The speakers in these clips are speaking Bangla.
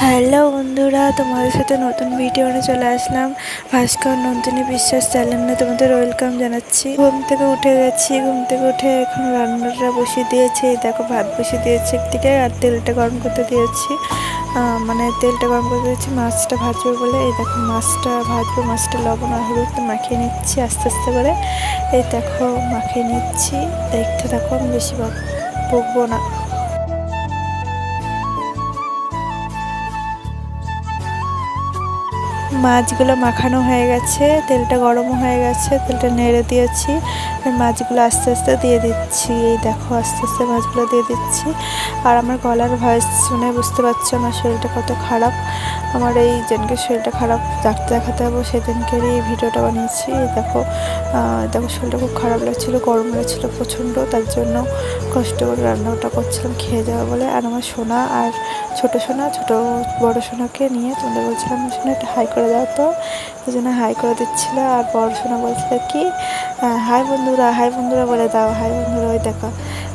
হ্যালো বন্ধুরা, তোমাদের সাথে নতুন ভিডিও নিয়ে চলে আসলাম। ভাস্কর নন্দিনী বিশ্বাস চ্যানেলে তোমাদের ওয়েলকাম জানাচ্ছি। ঘুম থেকে উঠে গেছি, ঘুম থেকে উঠে এখন রান্নাটা বসিয়ে দিয়েছি। দেখো, ভাত বসিয়ে দিয়েছি একদিকে, আর তেলটা গরম করতে দিয়েছি। মানে তেলটা গরম করতে দিয়েছি, মাছটা ভাজবো বলে। এই দেখো, মাছটা ভাজবো, মাছটা লবণ আর হলুদ মাখিয়ে নিচ্ছি আস্তে আস্তে করে। এই দেখো, মাখিয়ে নিচ্ছি। দেখতে থাকো, আমি বেশি বক- বকবো না। মাছগুলো মাখানো হয়ে গেছে, তেলটা গরমও হয়ে গেছে, তেলটা নেড়ে দিয়েছি মাছগুলো আস্তে আস্তে দিয়ে দিচ্ছি। এই দেখো, আস্তে আস্তে মাছগুলো দিয়ে দিচ্ছি। আর আমার গলার ভয়েস শুনে বুঝতে পারছ, আমার শরীরটা কত খারাপ। আমার এই জনকে শরীরটা খারাপ ডাক্তার দেখাতে যাব, সেদিনকেরই এই ভিডিওটা বানিয়েছি। দেখো দেখো, শরীরটা খুব খারাপ লাগছিল, গরম লাগছিল প্রচণ্ড, তার জন্য কষ্ট করে রান্নাটা করছিলাম, খেয়ে যাওয়া বলে। আর আমার সোনা আর ছোটো সোনা, ছোটো বড় সোনাকে নিয়ে তোমাদের বলছিলাম, সোনা একটা হাই করে দাও তো। এই জন্য হাই করে দিচ্ছিল আর পড়াশোনা বলছিল কি হাই বন্ধুরা হাই বন্ধুরা বলে দাও হাই বন্ধুরা, ওই দেখো,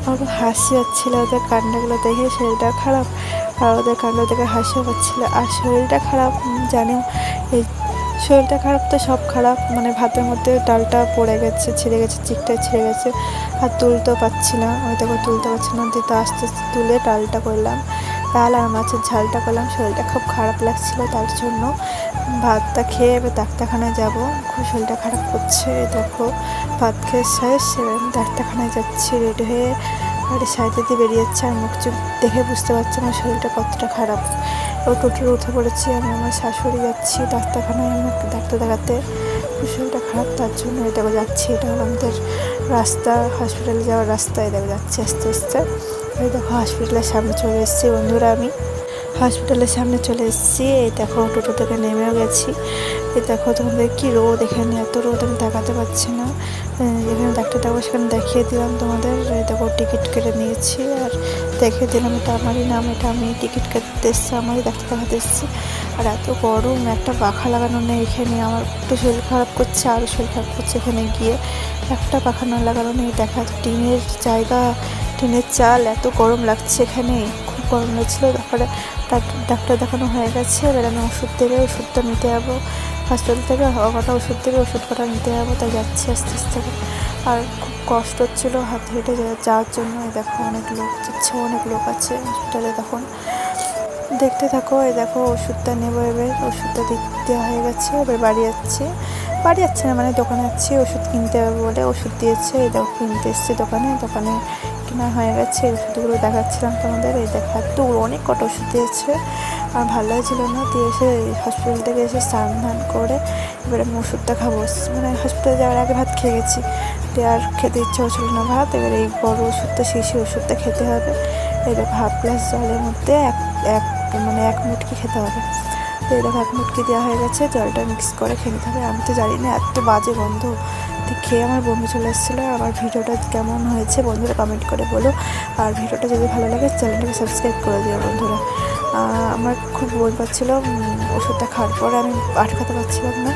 আমার খুব হাসি হচ্ছিল ওদের কান্নাগুলো দেখে শরীরটা খারাপ, আর ওদের কান্না দেখে হাসিও পাচ্ছিলো, আর শরীরটা খারাপ জানেও, এই শরীরটা খারাপ তো সব খারাপ মানে ভাতের মধ্যে ডালটা পড়ে গেছে, ছিঁড়ে গেছে চিকটা ছিঁড়ে গেছে, আর তুলতেও পারছি না ওই দেখো, তুলতে পারছি না দিয়ে তো আস্তে আস্তে তুলে ডালটা করলাম। ডাল আর মাছের ঝালটা করলাম শরীরটা খুব খারাপ লাগছিল, তার জন্য ভাতটা খেয়ে এবার ডাক্তারখানায় যাব। খুব শরীরটা খারাপ করছে, দেখো, ভাত খেয়ে শেষ, এবার ডাক্তারখানায় যাচ্ছি, রেডি হয়ে গাড়ির সাইডে দিয়ে বেরিয়ে যাচ্ছে আর মুখ চোখ দেখে বুঝতে পারছি আমার শরীরটা কতটা খারাপ। ও টোটোর উঠে পড়েছি, আমি আমার শাশুড়ি যাচ্ছি ডাক্তারখানায় আমার ডাক্তার দেখাতে। শরীরটা খারাপ, তার জন্য এটা যাচ্ছি, এটা হলো আমাদের রাস্তা হসপিটালে যাওয়ার রাস্তায় দেখো যাচ্ছি আস্তে আস্তে। এই দেখো হসপিটালের সামনে চলে এসেছি বন্ধুরা আমি। হসপিটালের সামনে চলে এসেছি। এই দেখো, টোটো থেকে নেমেও গেছি। এই দেখো, তোমাদের কি রোদ এখানে? এত রোদ আমি দেখাতে পারছি না। এখানে ডাক্তার দেখাবো সেখানে দেখিয়ে দিলাম তোমাদের। দেখো, টিকিট কেটে নিয়েছি আর দেখিয়ে দিলাম এটা আমারই নাম, এটা আমি টিকিট কাটতে এসেছি, আমারই ডাক্তার দেখাতে এসেছি। আর এত গরম, একটা পাখা লাগানো নেই এখানে, আমার একটু শরীর খারাপ করছে, আরও শরীর খারাপ করছে এখানে গিয়ে। একটা পাখা না লাগানো নেই, দেখা টিনের জায়গা, টিনের চাল, এত গরম লাগছে এখানে, খুব গরম লাগছিল। তারপরে ডাক্তার দেখানো হয়ে গেছে এবার আমি ওষুধ দেবে, ওষুধটা নিতে যাব। হসপিটাল থেকে কটা ওষুধ দেবে ওষুধ কটা নিতে যাব তাই যাচ্ছি আস্তে আস্তে আর খুব কষ্ট হচ্ছিল হাতে হেঁটে যাওয়ার জন্য। এই দেখো অনেক লোক যাচ্ছে, অনেক লোক আছে হসপিটালে তখন দেখতে থাকো, এই দেখো ওষুধটা নেব এবার। ওষুধটা দি- দেওয়া হয়ে গেছে, এবার বাড়ি যাচ্ছি। বাড়ি যাচ্ছে না মানে দোকানে যাচ্ছি, ওষুধ কিনতে হবে বলে ওষুধ দিয়েছে। এই দেখো কিনতে এসছি দোকানে দোকানে কেনা হয়ে গেছে। ওষুধগুলো দেখাচ্ছিলাম তোমাদের, এই দেখা তো অনেক কটা ওষুধ দিয়েছে। আর ভালোই ছিল না। দিয়ে এসে হসপিটাল থেকে এসে স্নান ধান করে এবারে আমি ওষুধটা খাব। মানে হসপিটালে যাওয়ার আগে ভাত খেয়ে গেছি। দিয়ে আর খেতে ইচ্ছা হচ্ছিল না ভাত। এবার এই বড় ওষুধটা শিশি ওষুধটা খেতে হবে। দেখো হাফ গ্লাস জলের মধ্যে এক এক মানে এক মুটকি খেতে হবে। তো এরকম এক মুটকি দেওয়া হয়ে গেছে। জলটা মিক্স করে খেয়ে নিতে হবে। আমি তো জানি না, এত বাজে গন্ধ। তো খেয়ে আমার বমি চলে এসেছিল। আমার ভিডিওটা কেমন হয়েছে বন্ধুরা কমেন্ট করে বলো। আর ভিডিওটা যদি ভালো লাগে চ্যানেলটাকে সাবস্ক্রাইব করে দিও বন্ধুরা। আমার খুব বই পাচ্ছিলো ওষুধটা খাওয়ার পর আমি আটকাতে পারছিলাম না।